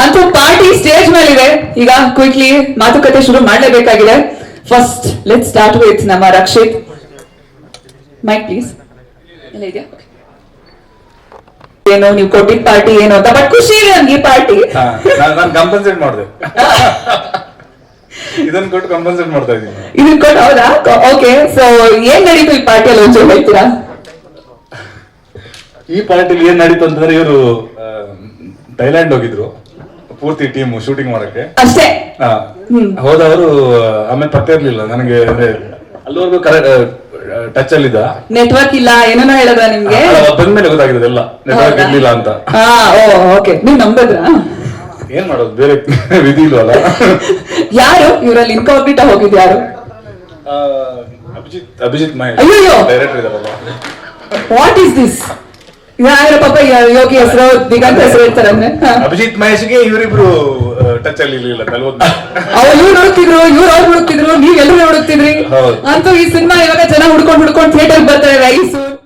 ಅಂತೂ party stage ಮೇಲಿದೆ. ಈಗ ಕ್ವಿಕ್ಲಿ ಮಾತುಕತೆ ಶುರು ಮಾಡಲೇಬೇಕಾಗಿದೆ. ಫಸ್ಟ್ ಲೆಟ್ ಸ್ಟಾರ್ಟ್ ವಿತ್ ನಮ್ಮ ರಕ್ಷಿತ್. ಮೈಕ್ ಪ್ಲೀಸ್ ಎಲ್ಲ ಇದೆಯಾ? ಏನು ನೀವು ಕೊಟ್ಟಿದ್ದ ಪಾರ್ಟಿ ಏನು ಅಂತ ಬಟ್ ಖುಷಿ ಇದೆ ನನ್ಗೆ ಈ ಪಾರ್ಟಿ ನಾನು ಕಂಪನ್ಸೇಟ್ ಮಾಡಿದೆ. ಇದನ್ನ ಕೊಟ್ಟು ಕಂಪನ್ಸೇಟ್ ಮಾಡ್ತಾ ಇದ್ದೀನಿ. ಇದನ್ ಕೊಟ್ಟು ಹೌದಾ? ಓಕೆ ಸೊ ಏನ್ ನಡೀತು ಈ ಪಾರ್ಟಿಯಲ್ಲಿ ಒಂಚೂರು ಹೇಳ್ತೀರಾ? ಈ ಪಾರ್ಟಿಲಿ ಏನ್ ನಡೀತು ಅಂತಂದ್ರೆ ಇವರು ಥೈಲ್ಯಾಂಡ್ ಹೋಗಿದ್ರು. ಪೂರ್ತಿ ಟೀಮ್ ಶೂಟಿಂಗ್ ಮಾಡಕ್ಕೆ. ಅಷ್ಟೇ? ಹಾ. ಹೋದವರು ಆಮೇಲೆ ಪತ್ತೆ ಇರ್ಲಿಲ್ಲ. ನನಗೆ ಅಂದ್ರೆ ಅಲ್ಲಿವರೆಗೂ ಟಚ್ ಅಲ್ಲಿದ್ದ ನೆಟ್ವರ್ಕ್ ಇಲ್ಲ ಏನೇನೋ ಹೇಳದ ನಿಮ್ಗೆ? ಬಂದ್ಮೇಲೆ ಗೊತ್ತಾಗಿದೆ ಎಲ್ಲ. ನೆಟ್ವರ್ಕ್ ಇರ್ಲಿಲ್ಲ ಅಂತ. ಓಕೆ ನೀವ್ ನಂಬದ್ರಾ? ಏನ್ ಮಾಡೋದು? ಬೇರೆ ವಿಧಿ ಇಲ್ವಲ್ಲ? ಯಾರು? ಇವರಲ್ಲಿ ಇನ್ಕಾಗ್ನಿಟ ಹೋಗಿದ್ ಯಾರು? ಅಭಿಜಿತ್ ಅಭಿಜಿತ್ ಮಹೇಶ್. ಡೈರೆಕ್ಟರ್ ಇದಾರಲ್ಲ ವಾಟ್ ಇಸ್ ದಿಸ್ ಯಾರ ಪಾಪ ಯೋಗಿ ಹೆಸರು ದಿಗಂತ ಹೆಸರು ಹೇಳ್ತಾರೆ ಅಂದ್ರೆ ಅಭಿಜಿತ್ ಮಹೇಶ್ಗೆ ಇವರಿಬ್ರು ಟಚ್ ಅಲ್ಲಿ ಇರಲಿಲ್ಲ ಅವ್ರು ಇವ್ರು ಹುಡುಕ್ತಿದ್ರು ಇವ್ರು ಅವ್ರು ಹುಡುಕ್ತಿದ್ರು ನೀವ್ ಎಲ್ಲರೂ ಹುಡುಕ್ತಿದ್ರಿ ಅಂತೂ ಈ ಸಿನಿಮಾ ಇವಾಗ ಜನ ಹುಡ್ಕೊಂಡ್ ಹುಡ್ಕೊಂಡ್ ಥಿಯೇಟರ್ ಬರ್ತಾರೆ ವೆರಿ ಸೂನ್